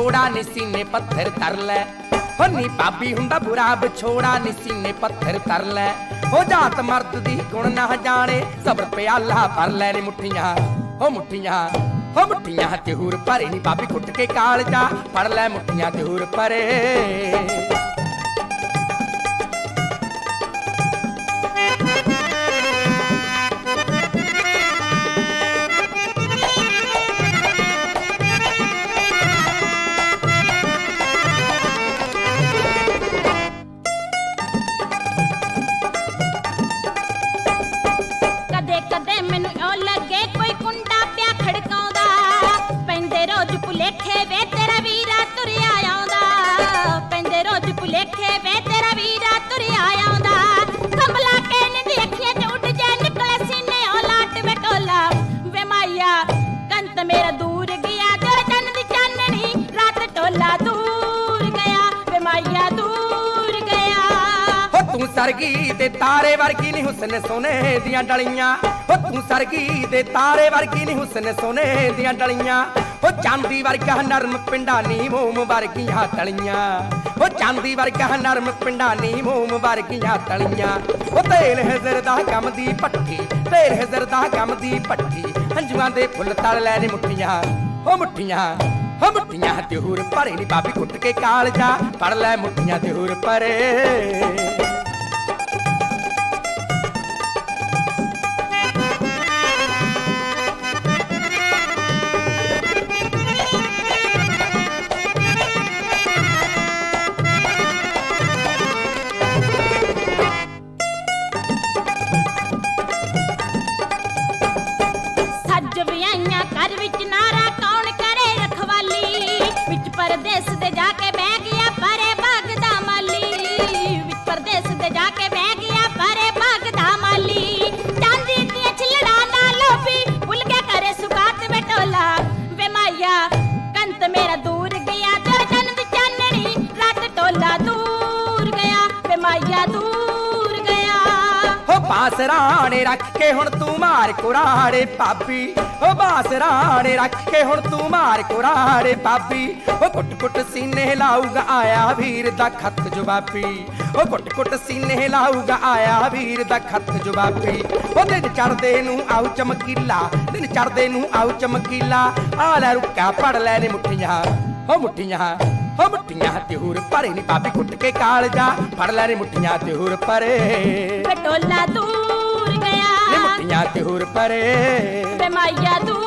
ਵਿਛੋੜਾ ਨੀ ਸੀਨੇ ਪੱਥਰ ਤਰ ਲੈ। ਹੋ ਪਾਪੀ ਹੁੰਦਾ ਬੁਰਾ ਵਿਛੋੜਾ ਨੀ ਸੀਨੇ ਪੱਥਰ ਤਰ ਲੈ। ਉਹ ਜਾਤ ਮਰਦ ਦੀ ਗੁਣ ਨਾ ਜਾਣੇ, ਸਬਰ ਪਿਆਲਾ ਭਰ ਲੈ ਨੀ ਮੁੱਠੀਆਂ। ਉਹ ਮੁੱਠੀਆਂ, ਹੋ ਮੁੱਠੀਆਂ ਤੇ ਹੂਰ ਭਰੇ ਨੀ ਪਾਪੀ ਕੁੱਟ ਕੇ ਕਾਲ ਜਾ ਫੜ ਲੈ ਮੁੱਠੀਆਂ ਤੇ ਹੂਰ ਭਰੇ। ਦੀਆਂ ਡਲੀਆਂ। ਹੋ ਤੂੰ ਸਰਗੀ ਤੇ ਤਾਰੇ ਵਰਗੀ ਨਹੀਂ ਹੁਸਨ ਸੋਨੇ ਦੀਆਂ ਡਲੀਆਂ। ਹੋ ਚਾਂਦੀ ਵਰਗਾ ਨਰਮ ਪਿੰਡਾਂ ਨੀ ਮੋਮ ਵਰਗੀਆਂ ਤਲੀਆਂ। ਹੋ ਚਾਂਦੀ ਵਰਗਾ ਨਰਮ ਪਿੰਡਾਂ ਨੀ ਮੋਮ ਵਰਗੀਆਂ ਤਲੀਆਂ। ਹੋ ਤੇਲ ਹਜ਼ਰ ਦਾ ਕੰਮ ਦੀ ਪੱਠੀ, ਤੇਲ ਹਜ਼ਰ ਦਾ ਕੰਮ ਦੀ ਪੱਠੀ। ਹੰਝੂਆਂ ਦੇ ਫੁੱਲ ਤਲ ਲੈ ਨੇ ਮੁੱਠੀਆਂ। ਹੋ ਮੁੱਠੀਆਂ ਹੋ ਮੁੱਠੀਆਂ ਤੇ ਹੂਰ ਭਰੇ ਨੀ ਬਾਬੀ ਕੁੱਟ ਕੇ ਕਾਲਜਾ। ਜਾ ਲੈ ਮੁੱਠੀਆਂ ਤੇ ਹੂਰ ਭਰੇ। ஏன் அண்ணா கருவிச்சு நாரா? ਬਾਸਰਾਣੇ ਰੱਖ ਕੇ ਹੁਣ ਤੂੰ ਮਾਰ ਕੁਰਾੜੇ ਪਾਪੀ ਹੋ ਬਾਸਰਾਣੇ ਰੱਖ ਕੇ ਹੁਣ ਤੂੰ ਮਾਰ ਕੁਰਾੜੇ ਪਾਪੀ ਹੋ ਕੁੱਟ ਕੁੱਟ ਸੀਨੇ ਲਾਊਗਾ ਆਇਆ ਵੀਰ ਦਾ ਖੱਤ ਜਵਾਬੀ। ਹੋ ਕੁੱਟ ਕੁੱਟ ਸੀਨੇ ਲਾਊਗਾ ਆਇਆ ਵੀਰ ਦਾ ਖੱਤ ਜਵਾਬੀ। ਉਹ ਦਿਨ ਚੜਦੇ ਨੂੰ ਆਉ ਚਮਕੀਲਾ, ਦਿਨ ਚੜਦੇ ਨੂੰ ਆਉ ਚਮਕੀਲਾ। ਆ ਲੈ ਰੁੱਕਾ ਪੜ ਲੈ ਨੇ ਮੁੱਠੀਆਂ। ਹੋ ਮੁੱਠੀਆਂ ਹੋ ਮੁੱਠੀਆਂ ਤੇ ਹੂਰ ਭਰੇ ਨੀ ਪਾਪੀ ਕੁੱਟ ਕੇ ਕਾਲ ਜਾ ਫੜ ਲੈ ਨੀ ਮੁੱਠੀਆਂ ਤੇ ਹੂਰ ਭਰੇ ਬਟੋਲਾ ਦੂਰ ਗਿਆ ਮੁੱਠੀਆਂ ਤੇ ਹੋਰ ਪਰੇ। ਵੇ ਮਾਇਆ ਦੂਰ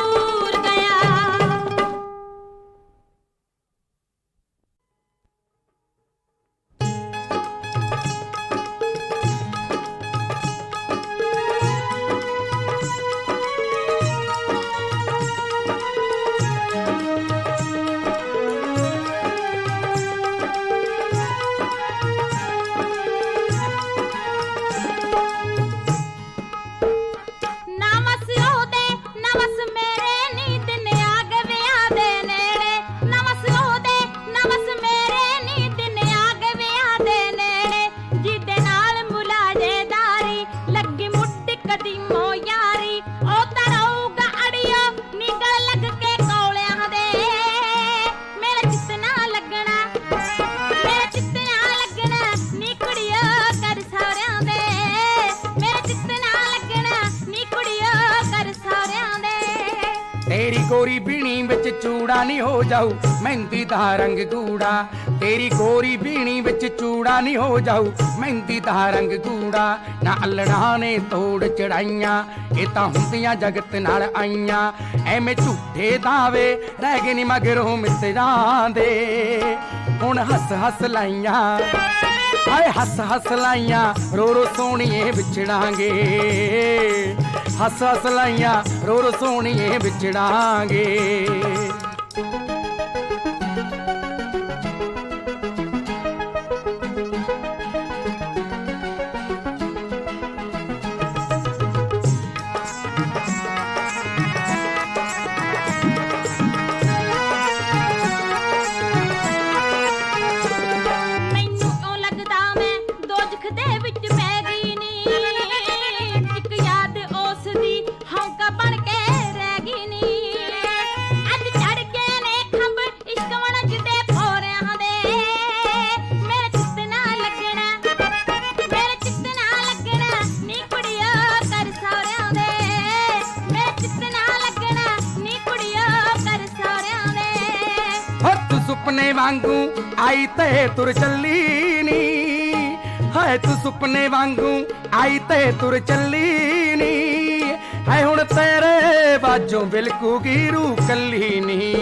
ਚੂੜਾ ਨਹੀਂ ਹੋ ਜਾਊ, ਮਹਿੰਦੀ ਦਾ ਰੰਗ ਗੂੜਾ। ਤੇਰੀ ਗੋਰੀ ਬੀਣੀ ਵਿੱਚ ਚੂੜਾ ਨਹੀਂ ਹੋ ਜਾਊ, ਮਹਿੰਦੀ ਦਾ ਰੰਗ ਗੂੜਾ। ਨਾ ਅਲੜਾਂ ਨੇ ਤੋੜ ਚੜਾਈਆਂ, ਇਹ ਤਾਂ ਹੁੰਦੀਆਂ ਜਗਤ ਨਾਲ ਆਈਆਂ। ਐਵੇਂ ਝੂਠੇ ਦਾਵੇ ਰਹਿ ਗਏ ਨੀ ਮਗਰੋਂ ਮਿੱਤਰਾਂ ਦੇ। ਹੁਣ ਹੱਸ ਹੱਸ ਲਾਈਆਂ, ਹਾਏ ਹੱਸ ਹੱਸ ਲਾਈਆਂ, ਰੋ ਰੋ ਸੋਹਣੀਏ ਵਿਛੜਾਂਗੇ। ਹੱਸ ਹੱਸ ਲਾਈਆਂ ਰੋ ਰੋ ਸੋਹਣੀਏ ਵਿਛੜਾਂਗੇ। ਸੁਪਨੇ ਵਾਂਗੂ ਆਈ ਤੇ ਤੁਰ ਚੱਲੀ ਨੀ। ਹਾਏ, ਤੂੰ ਸੁਪਨੇ ਵਾਂਗੂ ਆਈ ਤੇ ਤੁਰ ਚੱਲੀ ਨੀ। ਹਾਏ, ਹੁਣ ਤੇਰੇ ਬਾਝੋਂ ਬਿਲਕੂਗੀ ਰੂ ਕੱਲੀ ਨੀ।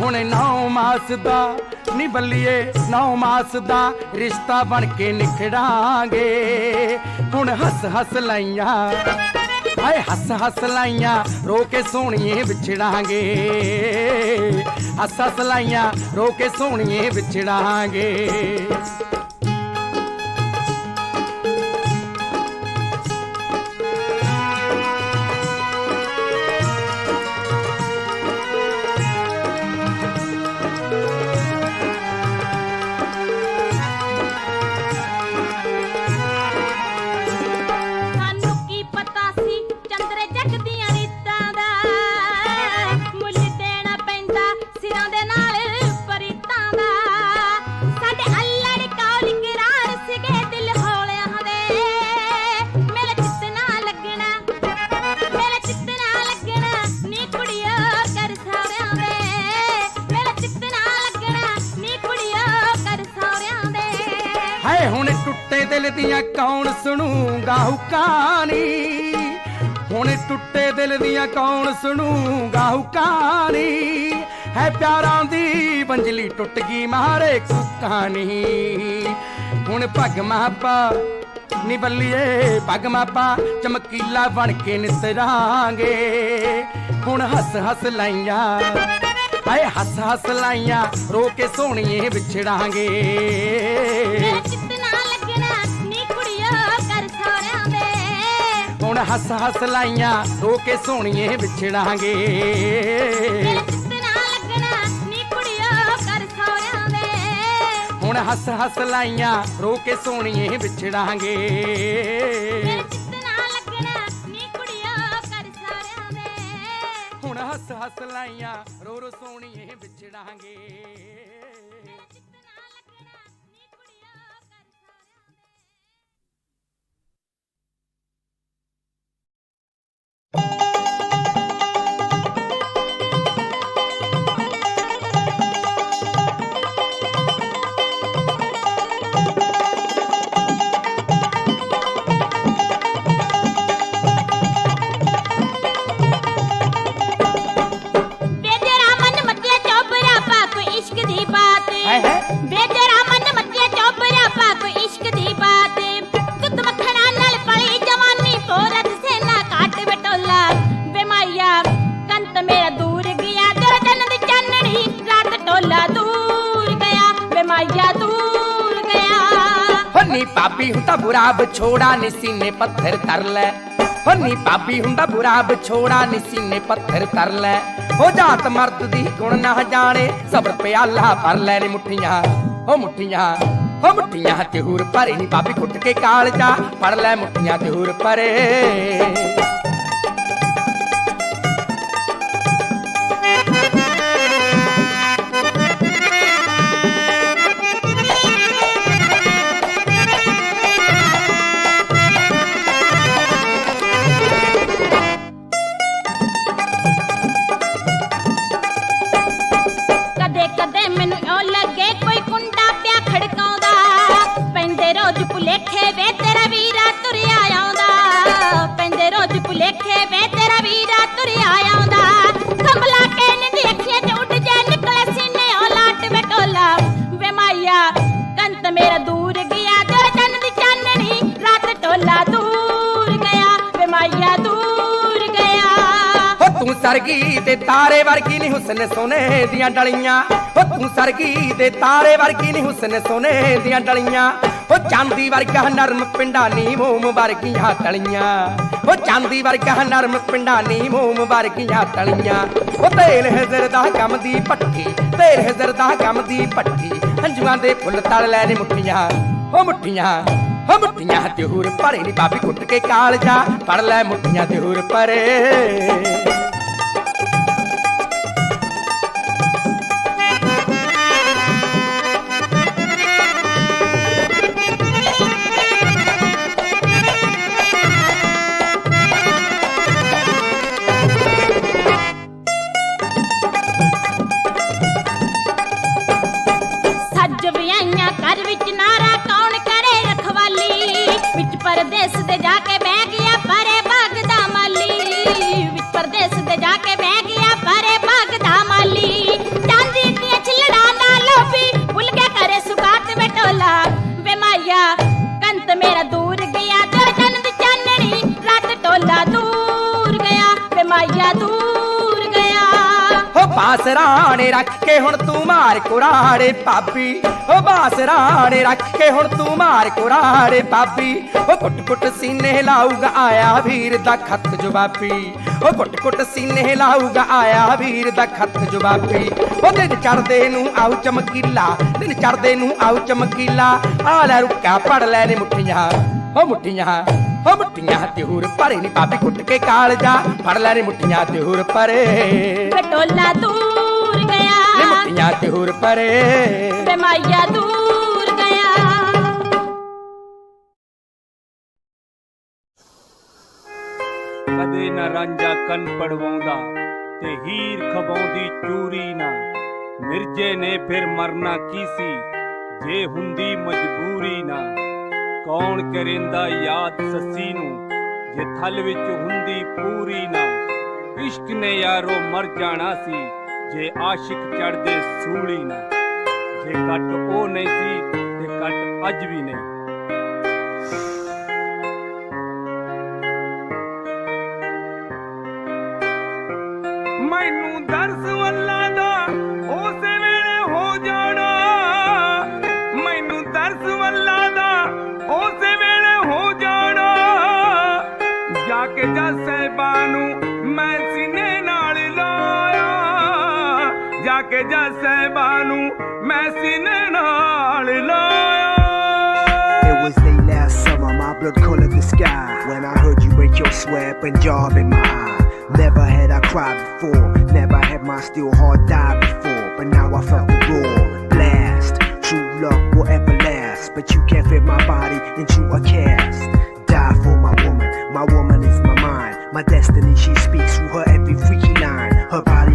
ਹੁਣ ਨੌ ਮਾਸ ਦਾ ਨੀ ਬੱਲੀਏ, ਨੌ ਮਾਸ ਦਾ ਰਿਸ਼ਤਾ ਬਣ ਕੇ ਨਿਖੜਾਂਗੇ। ਹੁਣ ਹੱਸ ਹੱਸ ਲਾਈਆਂ ਹਾਏ ਹੱਸ ਹੱਸ ਲਾਈਆਂ, ਰੋ ਕੇ ਸੋਹਣੀਏ ਵਿਛੜਾਂਗੇ। ਹੱਸ ਹੱਸ ਲਾਈਆਂ, ਰੋ ਕੇ ਸੋਹਣੀਏ ਵਿਛੜਾਂਗੇ। ਦਿਲ ਕੌਣ ਸੁਣੂਗਾ ਹੁਕਾਨੀ ਹੈ ਪਿਆਰਾਂ ਦੀ ਬੰਜਲੀ ਟੁੱਟ ਗਈ ਮਾਰੇ ਕੁਕਾਨੀ ਹੁਣ ਭਗ ਮਾਪਾ ਨੀ ਬੱਲੀਏ ਭਗ ਮਾਪਾ ਚਮਕੀਲਾ ਬਣ ਕੇ ਨਿਤਰਾਂਗੇ ਹੁਣ ਹੱਸ ਹੱਸ ਲਾਈਆਂ, ਹਾਏ ਹੱਸ ਹੱਸ ਲਾਈਆਂ, ਰੋ ਕੇ ਸੋਹਣੀਏ ਵਿਛੜਾਂਗੇ। ਹੱਸ ਹੱਸ ਲਾਈਆਂ ਰੋ ਕੇ ਸੋਹਣੀਏ ਵਿਛੜਾਂਗੇ। ਹੁਣ ਹੱਸ ਹੱਸ ਲਾਈਆਂ ਰੋ ਕੇ ਸੋਹਣੀਏ ਵਿਛੜਾਂਗੇ। ਹੁਣ ਹੱਸ ਹੱਸ ਲਾਈਆਂ, ਰੋ ਰੋ ਸੋਹਣੀਏ ਵਿਛੜਾਂਗੇ। ਵਿਛੋੜਾ ਨੀ ਸੀਨੇ ਪੱਥਰ ਤਰ ਲੈ। ਹੰਨੀ ਪਾਪੀ ਹੁੰਦਾ ਬੁਰਾ ਵਿਛੋੜਾ ਨੀ ਸੀਨੇ ਪੱਥਰ ਕਰ ਲੈ। ਹੋ ਜਾਤ ਮਰਦ ਦੀ ਗੁਣ ਨਾ ਜਾਣੇ, ਸਬਰ ਪਿਆਲਾ ਭਰ ਲੈ ਨੀ ਮੁੱਠੀਆਂ। ਹੋ ਮੁੱਠੀਆਂ ਹੋ ਮੁੱਠੀਆਂ ਤੇ ਹੂਰ ਭਰੇ ਨੀ ਪਾਪੀ ਕੁੱਟ ਕੇ ਕਾਲ ਜਾ ਫੜ ਲੈ ਮੁੱਠੀਆਂ ਤੇ ਹੂਰ ਭਰੇ। ਸਰਗੀ ਤੇ ਤਾਰੇ ਵਰਗੀ ਨਹੀਂ ਹੁਸਨ ਸੋਨੇ ਦੀਆਂ ਡਲੀਆਂ। ਹੋ ਤੂੰ ਸਰਗੀ ਤੇ ਤਾਰੇ ਵਰਗੀ ਨਹੀਂ ਹੁਸਨ ਸੋਨੇ ਦੀਆਂ ਡਲੀਆਂ। ਹੋ ਚਾਂਦੀ ਵਰਗਾ ਨਰਮ ਪਿੰਡਾਂ ਨੀ ਮੋਮ ਵਰਗੀਆਂ ਤਲੀਆਂ। ਹੋ ਚਾਂਦੀ ਵਰਗਾ ਨਰਮ ਪਿੰਡਾਂ ਨੀ ਮੋਮ ਵਰਗੀਆਂ ਤਲੀਆਂ। ਹੋ ਤੇਲ ਹਜ਼ਰ ਦਾ ਕੰਮ ਦੀ ਪੱਠੀ, ਤੇਲ ਹਜ਼ਰ ਦਾ ਕੰਮ ਦੀ ਪੱਠੀ। ਹੰਝੂਆਂ ਦੇ ਫੁੱਲ ਤਲ ਲੈ ਨੇ ਮੁੱਠੀਆਂ। ਹੋ ਮੁੱਠੀਆਂ ਹੋ ਮੁੱਠੀਆਂ ਤੇ ਹੂਰ ਭਰੇ ਨੀ ਬਾਬੀ ਕੁੱਟ ਕੇ ਕਾਲ ਜਾ ਫੜ ਲੈ ਮੁੱਠੀਆਂ ਤੇ ਹੂਰ ਭਰੇ। ਕੁਰਾੜੇ ਪਾਪੀ ਓ ਬਾਸਰਾਣੇ ਰੱਖ ਕੇ ਹੁਣ ਤੂੰ ਮਾਰ ਕੁਰਾੜੇ ਪਾਪੀ ਓ ਕੁੱਟ ਕੁੱਟ ਸੀਨੇ ਲਾਊਗਾ, ਆਇਆ ਵੀਰ ਦਾ ਖੱਤ ਜਵਾਬੀ। ਓ ਕੁੱਟ ਕੁੱਟ ਸੀਨੇ ਲਾਊਗਾ, ਆਇਆ ਵੀਰ ਦਾ ਖੱਤ ਜਵਾਬੀ। ਓ ਦਿਨ ਚੜਦੇ ਨੂੰ ਆਉ ਚਮਕੀਲਾ, ਦਿਨ ਚੜਦੇ ਨੂੰ ਆਉ ਚਮਕੀਲਾ। ਆ ਲੈ ਰੁੱਕਾ, ਪੜ ਲੈ ਨੇ ਮੁੱਠੀਆਂ। ਓ ਮੁੱਠੀਆਂ ਓ ਮੁੱਠੀਆਂ ਤੇ ਹੋਰ ਭਰੇ ਨੀ ਪਾਪੀ ਕੁੱਟ ਕੇ ਕਾਲ ਜਾ ਫੜ ਲੈ ਨੇ ਮੁੱਠੀਆਂ ਤੇ ਹੋਰ ਪਰੇ ਪਟੋਲਾ ਦੂਰ ਮੁੱਠੀਆਂ ਤੇ ਹੋਰ ਪਰੇ। ਵੇ ਮਾਇਆ ਦੂਰ ਗਿਆ। ਕਦੇ ਨਾ ਰਾਂਝਾ ਕੰਨ ਪੜਵਾਉਂਦਾ ਤੇ ਹੀਰ ਖਵਾਉਂਦੀ ਚੂਰੀ ਨਾ। ਮਿਰਜੇ ਨੇ ਫਿਰ ਮਰਨਾ ਕੀ ਸੀ ਜੇ ਹੁੰਦੀ ਮਜਬੂਰੀ ਨਾ। ਕੌਣ ਕਰੇਂਦਾ ਯਾਦ ਸੱਸੀ ਨੂੰ ਜੇ ਥਲ ਵਿੱਚ ਹੁੰਦੀ ਪੂਰੀ ਨਾ। ਇਸ਼ਕ ਨੇ ਯਾਰੋ ਮਰ ਜਾਣਾ ਸੀ ਜੇ ਆਸ਼ਿਕ ਚੜਦੇ ਸੂਲੀ ਨਾ। ਜੇ ਕੱਟ ਉਹ ਨਹੀਂ ਸੀ, ਤੇ ਕੱਟ ਅੱਜ ਵੀ ਨਹੀਂ। Sweat, Punjab in my eye. Never had I cried before, never had my steel heart die before. But now I felt the roar, blast. True love will ever last, but you can't fit my body into a cast. Die for my woman, my woman is my mind. My destiny, she speaks through her every freaky line. Her body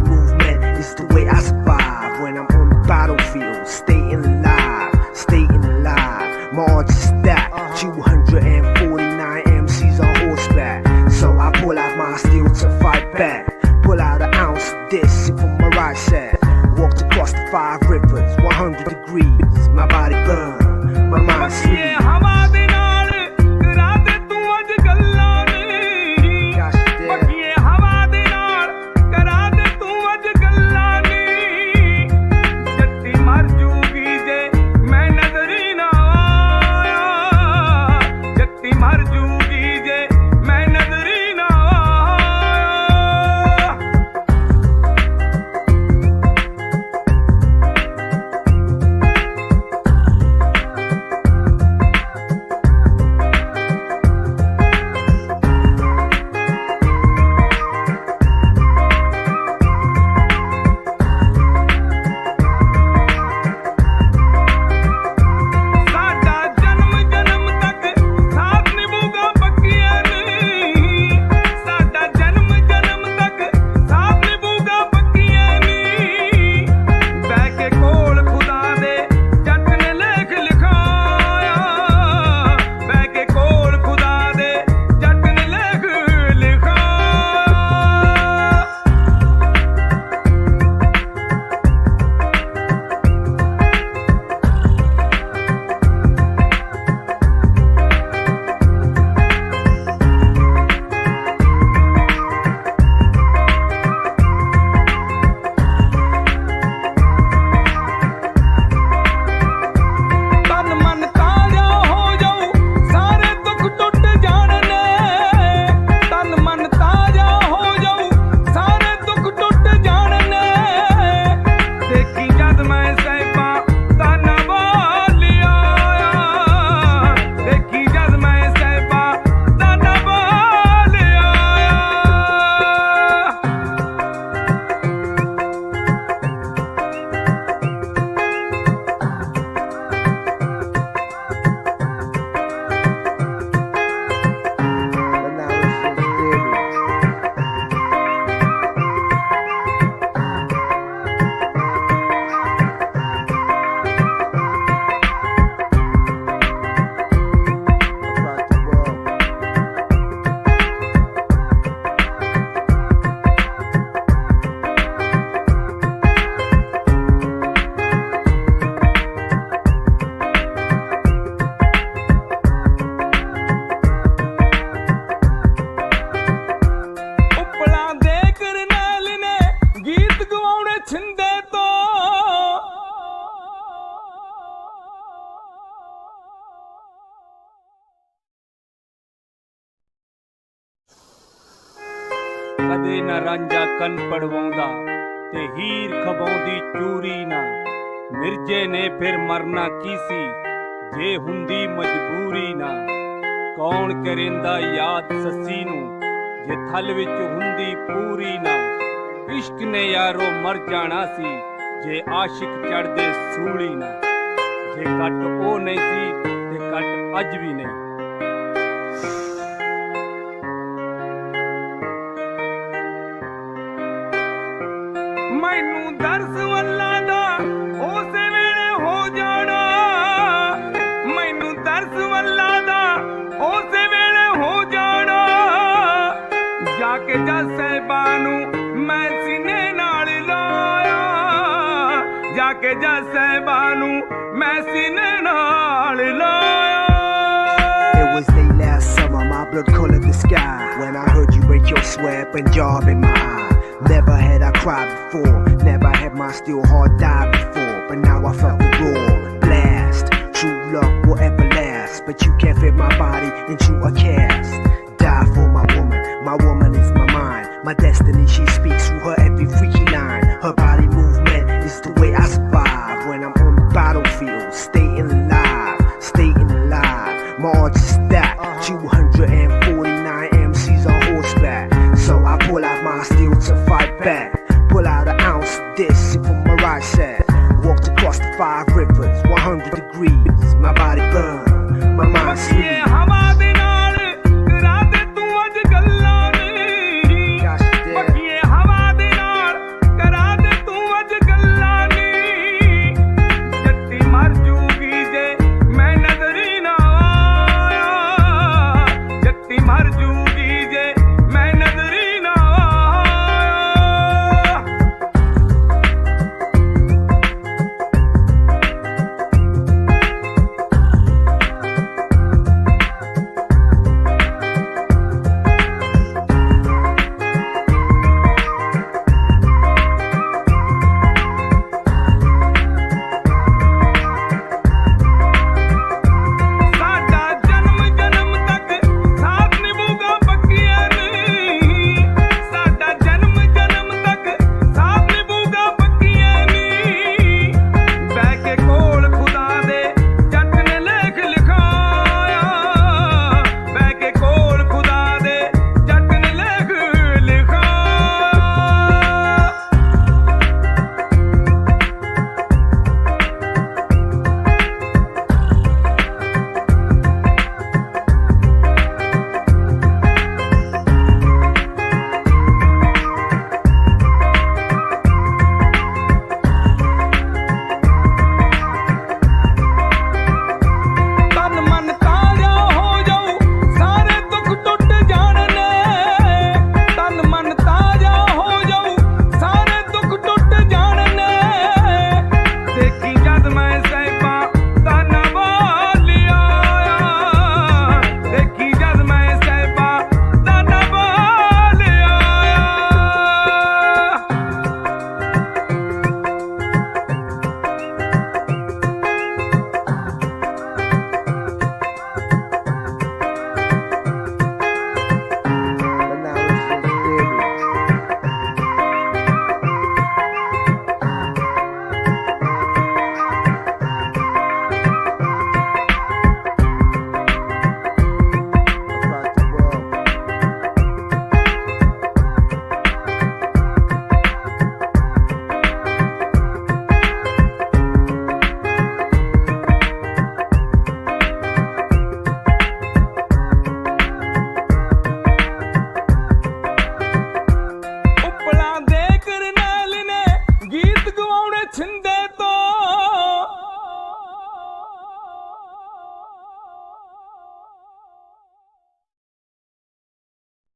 ਕੰਨ ਪੜਵਾਉਂਦਾ ਤੇ ਹੀਰ ਖਵਾਉਂਦੀ ਚੂਰੀ ਨਾ। ਮਿਰਜੇ ਨੇ ਫਿਰ ਮਰਨਾ ਕੀ ਸੀ? ਜੇ ਹੁੰਦੀ ਮਜਬੂਰੀ ਨਾ। ਕੌਣ ਕਰਿੰਦਾ ਯਾਦ ਸੱਸੀ ਨੂੰ? ਜੇ ਥਲ ਵਿੱਚ ਹੁੰਦੀ ਪੂਰੀ ਨਾ। ਇਸ਼ਕ ਨੇ ਯਾਰੋ ਮਰ ਜਾਣਾ ਸੀ। ਜੇ ਆਸ਼ਿਕ ਚੜਦੇ ਸੂਲੀ ਨਾ। ਜੇ ਕੱਟ ਉਹ ਨਹੀਂ ਸੀ ਤੇ ਕੱਟ ਅੱਜ ਵੀ ਨਹੀਂ। ਮੈਨੂੰ ਦਰਸ ਵੱਲਾ ਦਾ ਉਸੇ ਵੇਲੇ ਹੋ ਜਾਣਾ ਮੈਨੂੰ ਦਰਸ ਵੱਲਾ ਦਾ ਉਸੇ ਵੇਲੇ ਹੋ ਜਾਣਾ ਜਾ ਕੇ ਜਾ ਸਹਿਬਾਂ ਨੂੰ ਮੈਂ ਸੀਨੇ ਨਾਲ ਲਾਇਆ ਜਾ ਕੇ ਜਾ ਸਹਿਬਾਂ ਨੂੰ ਮੈਂ ਸੀਨੇ ਨਾਲ ਲਾਇਆ It was late last summer, my blood colored the sky. When I heard you break your sweat, Punjab in my eye. Never had I cried before, never had my steel heart die before. But now I felt the roar, blast. True love will ever last, but you can't fit my body into a cast. Die for my woman, my woman is my mind. My destiny, she speaks through her every freaky